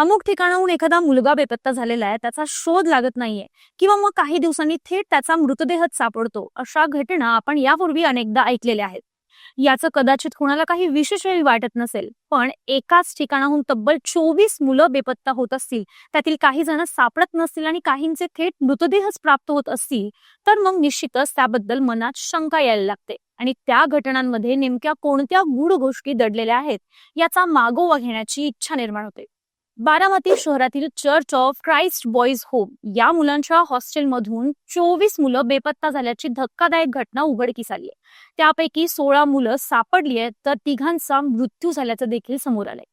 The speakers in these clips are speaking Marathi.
अमुक ठिकाणाहून एखादा मुलगा बेपत्ता झालेला आहे त्याचा शोध लागत नाहीये किंवा मग काही दिवसांनी थेट त्याचा मृतदेहच सापडतो अशा घटना आपण यापूर्वी अनेकदा ऐकलेल्या आहेत. याचं कदाचित कुणाला काही विशेषही वाटत नसेल पण एकाच ठिकाणाहून तब्बल चोवीस मुलं बेपत्ता होत असतील त्यातील काही जण सापडत नसतील आणि काहींचे थेट मृतदेहच प्राप्त होत असतील तर मग निश्चितच त्याबद्दल मनात शंका यायला लागते. आणि त्या घटनांमध्ये नेमक्या कोणत्या गूढ गोष्टी दडलेल्या आहेत याचा मागोवा घेण्याची इच्छा निर्माण होते. बारामती शहरातील church of Christ boys home या मुलांच्या हॉस्टेलमधून चोवीस मुलं बेपत्ता झाल्याची धक्कादायक घटना उघडकीस आली आहे. त्यापैकी सोळा मुलं सापडली आहेत तर तिघांचा मृत्यू झाल्याचं देखील समोर आलंय.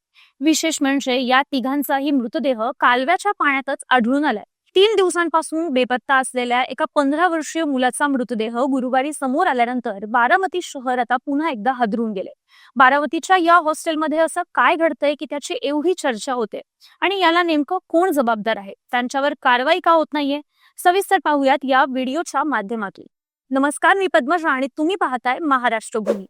विशेष म्हणजे या तिघांचाही मृतदेह कालव्याच्या पाण्यातच आढळून आलाय. तीन दिवसांपासून बेपत्ता असलेल्या एका पंधरा वर्षीय मुलाचा मृतदेह गुरुवारी समोर आल्यानंतर बारामती शहर आता पुन्हा एकदा हादरून गेले. बारामतीच्या या हॉस्टेलमध्ये असं काय घडतंय की त्याची एवढी चर्चा होते? आणि याला नेमकं कोण जबाबदार आहे? त्यांच्यावर कारवाई का होत नाहीये? सविस्तर पाहूयात या व्हिडिओच्या माध्यमातून. नमस्कार मी पद्मजा आणि तुम्ही पाहताय महाराष्ट्र भूमी.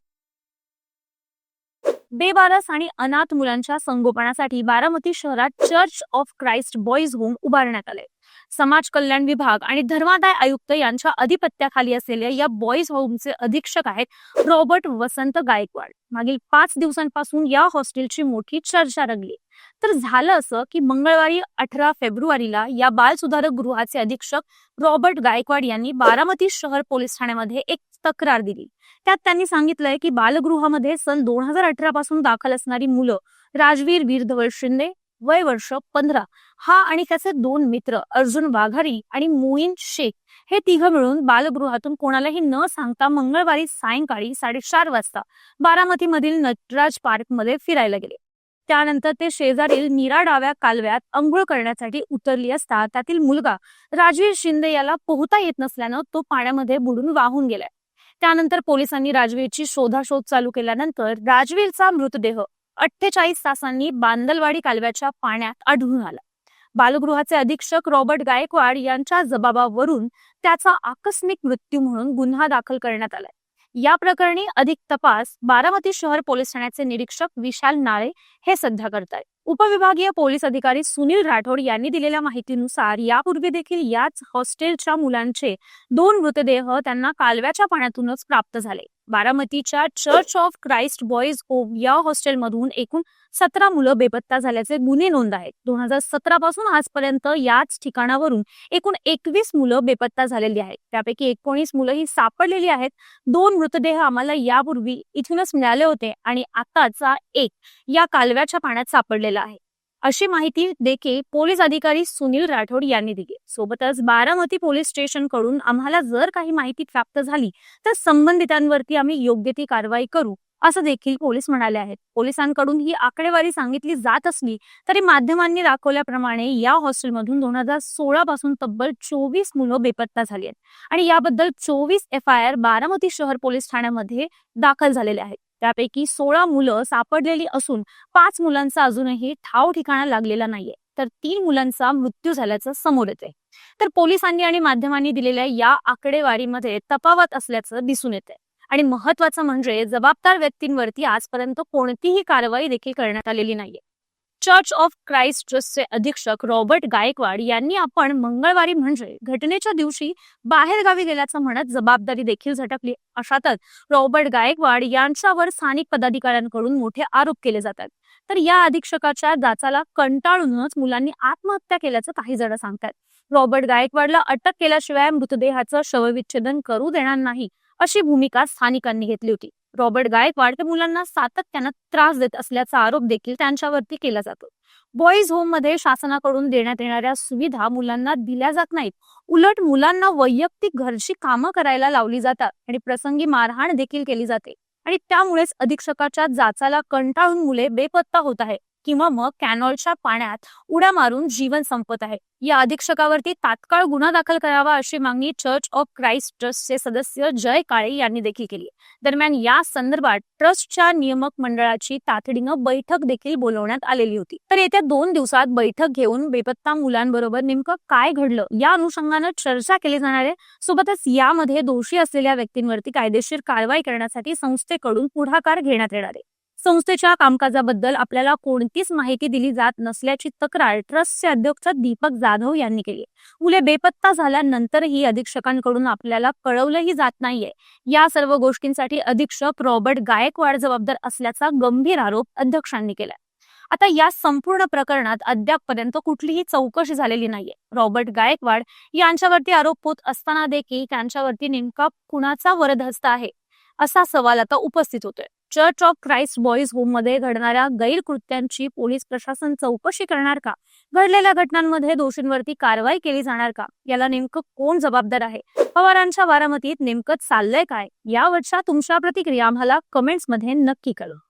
बेबारस आणि अनाथ मुलांच्या संगोपनासाठी बारामती शहरात church of Christ boys home उभारण्यात आले समाज कल्याण विभाग आणि धर्मादाय आयुक्त यांच्या अधिपत्याखाली असलेल्या या बॉईज होमचे अधीक्षक आहेत रॉबर्ट वसंत गायकवाड. मागील पाच दिवसांपासून या हॉस्टेलची मोठी चर्चा रंगली. तर झालं असं की मंगळवारी अठरा फेब्रुवारीला या बाल सुधारक गृहाचे अधीक्षक रॉबर्ट गायकवाड यांनी बारामती शहर पोलीस ठाण्यामध्ये एक तक्रार दिली. त्यात त्यांनी सांगितलंय की बालगृहामध्ये सन दोन हजार अठरा पासून दाखल असणारी मुलं राजवीर वीरधवल शिंदे वय वर्ष पंधरा. हा आणि त्याचे दोन मित्र अर्जुन वाघारी आणि मोईन शेख हे तिघं मिळून बालगृहातून कोणालाही न सांगता मंगळवारी सायंकाळी साडेचार वाजता बारामतीमधील नटराज पार्कमध्ये फिरायला गेले. त्यानंतर ते शेजारील नीरा डाव्या कालव्यात अंघोळ करण्यासाठी उतरली असता त्यातील मुलगा राजवीर शिंदे याला पोहता येत नसल्यानं तो पाण्यामध्ये बुडून वाहून गेलाय. त्यानंतर पोलिसांनी राजवीरची शोधाशोध चालू केल्यानंतर राजवीरचा मृतदेह अठ्ठेचाळीस तासांनी बांदलवाडी कालव्याच्या पाण्यात आढळून आला. बालगृहाचे अधीक्षक रॉबर्ट गायकवाड यांच्या जबाबावरून त्याचा आकस्मिक मृत्यू म्हणून गुन्हा दाखल करण्यात आलाय. या प्रकरणी अधिक तपास बारामती शहर पोलीस ठाण्याचे निरीक्षक विशाल नाळे हे सध्या करतायत. उपविभागीय पोलीस अधिकारी सुनील राठोड यांनी दिलेल्या माहितीनुसार यापूर्वी देखील याच हॉस्टेलच्या मुलांचे दोन मृतदेह त्यांना कालव्याच्या पाण्यातूनच प्राप्त झाले. बारामतीच्या church of Christ boys home या हॉस्टेलमधून एकूण सतरा मुलं बेपत्ता झाल्याचे गुन्हे नोंद आहेत. दोन हजार सतरा पासून आजपर्यंत याच ठिकाणावरून एकूण एकवीस मुलं बेपत्ता झालेली आहेत. त्यापैकी एकोणीस मुलं ही सापडलेली आहेत. दोन मृतदेह आम्हाला यापूर्वी इथूनच मिळाले होते आणि आताचा एक या कालव्याच्या पाण्यात सापडलेला आहे. अशी माहिती देखील पोलीस अधिकारी सुनील राठोड यांनी दिली. सोबतच बारामती पोलीस स्टेशनकडून आम्हाला जर काही माहिती प्राप्त झाली तर संबंधितांवरती आम्ही योग्य ती कारवाई करू असं देखील पोलीस म्हणाले आहेत. पोलिसांकडून ही आकडेवारी सांगितली जात असली तरी माध्यमांनी दाखवल्याप्रमाणे या हॉस्टेलमधून दोन हजार सोळा पासून तब्बल चोवीस मुलं बेपत्ता झाली आहेत. आणि याबद्दल चोवीस एफ आय आर बारामती शहर पोलीस ठाण्यामध्ये दाखल झालेले आहेत. त्यापैकी सोळा मुलं सापडलेली असून पाच मुलांचा अजूनही ठाव ठिकाणा लागलेला नाहीये. तर तीन मुलांचा मृत्यू झाल्याचं समोर येते तर पोलिसांनी आणि माध्यमांनी दिलेल्या या आकडेवारीमध्ये तफावत असल्याचं दिसून येते आणि महत्वाचं म्हणजे जबाबदार व्यक्तींवरती आजपर्यंत कोणतीही कारवाई देखील करण्यात आलेली नाहीये. चर्च ऑफ क्राइस्ट ट्रस्टचे अधीक्षक रॉबर्ट गायकवाड यांनी आपण मंगळवारी म्हणजे घटनेच्या दिवशी बाहेरगावी गेल्याचं म्हणत जबाबदारी देखील झटकली. अशातच रॉबर्ट गायकवाड यांच्यावर स्थानिक पदाधिकाऱ्यांकडून मोठे आरोप केले जातात. तर या अधीक्षकाच्या जाचाला कंटाळूनच मुलांनी आत्महत्या केल्याचं काही जण सांगतात. रॉबर्ट गायकवाडला अटक केल्याशिवाय मृतदेहाचं शवविच्छेदन करू देणार नाही. अशी भूमिका स्थानिकांनी घेतली होती. रॉबर्ट गायकवाड हे मुलांना सातत्यानं त्रास देत असल्याचा आरोप देखील त्यांच्यावरती केला जातो. बॉईज होममध्ये शासनाकडून देण्यात येणाऱ्या सुविधा मुलांना दिल्या जात नाहीत. उलट मुलांना वैयक्तिक घरची कामं करायला लावली जातात आणि प्रसंगी मारहाण देखील केली जाते. आणि त्यामुळेच अधीक्षकाच्या जाचाला कंटाळून मुले बेपत्ता होत आहे किंवा मग कॅनॉलच्या पाण्यात उड्या मारून जीवन संपत आहे. या अधीक्षकावरती तात्काळ गुन्हा दाखल करावा अशी मागणी चर्च ऑफ क्राइस्ट ट्रस्टचे सदस्य जय काळे यांनी देखील केली दरम्यान या संदर्भात ट्रस्टच्या नियमक मंडळाची तातडीनं बैठक देखील बोलवण्यात आलेली होती. तर येत्या दोन दिवसात बैठक घेऊन बेपत्ता मुलांबरोबर नेमकं काय घडलं या अनुषंगानं चर्चा केली जाणार आहे. सोबतच यामध्ये दोषी असलेल्या व्यक्तींवरती कायदेशीर कारवाई करण्यासाठी संस्थेकडून पुढाकार घेण्यात येणार आहे. संस्थेच्या कामकाजाबद्दल आपल्याला कोणतीच माहिती दिली जात नसल्याची तक्रार ट्रस्टचे अध्यक्ष दीपक जाधव यांनी केली मुले बेपत्ता झाल्यानंतरही अधीक्षकांकडून आपल्याला कळवलंही जात नाहीये. या सर्व गोष्टींसाठी अधीक्षक रॉबर्ट गायकवाड जबाबदार असल्याचा गंभीर आरोप अध्यक्षांनी केला आता या संपूर्ण प्रकरणात अद्यापपर्यंत कुठलीही चौकशी झालेली नाहीये. रॉबर्ट गायकवाड यांच्यावरती आरोप होत असताना देखील त्यांच्यावरती नेमका कुणाचा वरदहस्त आहे असा सवाल आता उपस्थित होतोय. चर्च ऑफ क्राइस्ट बॉईज होममध्ये घडणाऱ्या गैरकृत्यांची पोलीस प्रशासन चौकशी करणार का? घडलेल्या घटनांमध्ये दोषींवरती कारवाई केली जाणार का? याला नेमकं कोण जबाबदार आहे? पवारांच्या बारामतीत नेमकं चाललंय काय? यावरच्या तुमच्या प्रतिक्रिया आम्हाला कमेंट्समध्ये नक्की कळवा.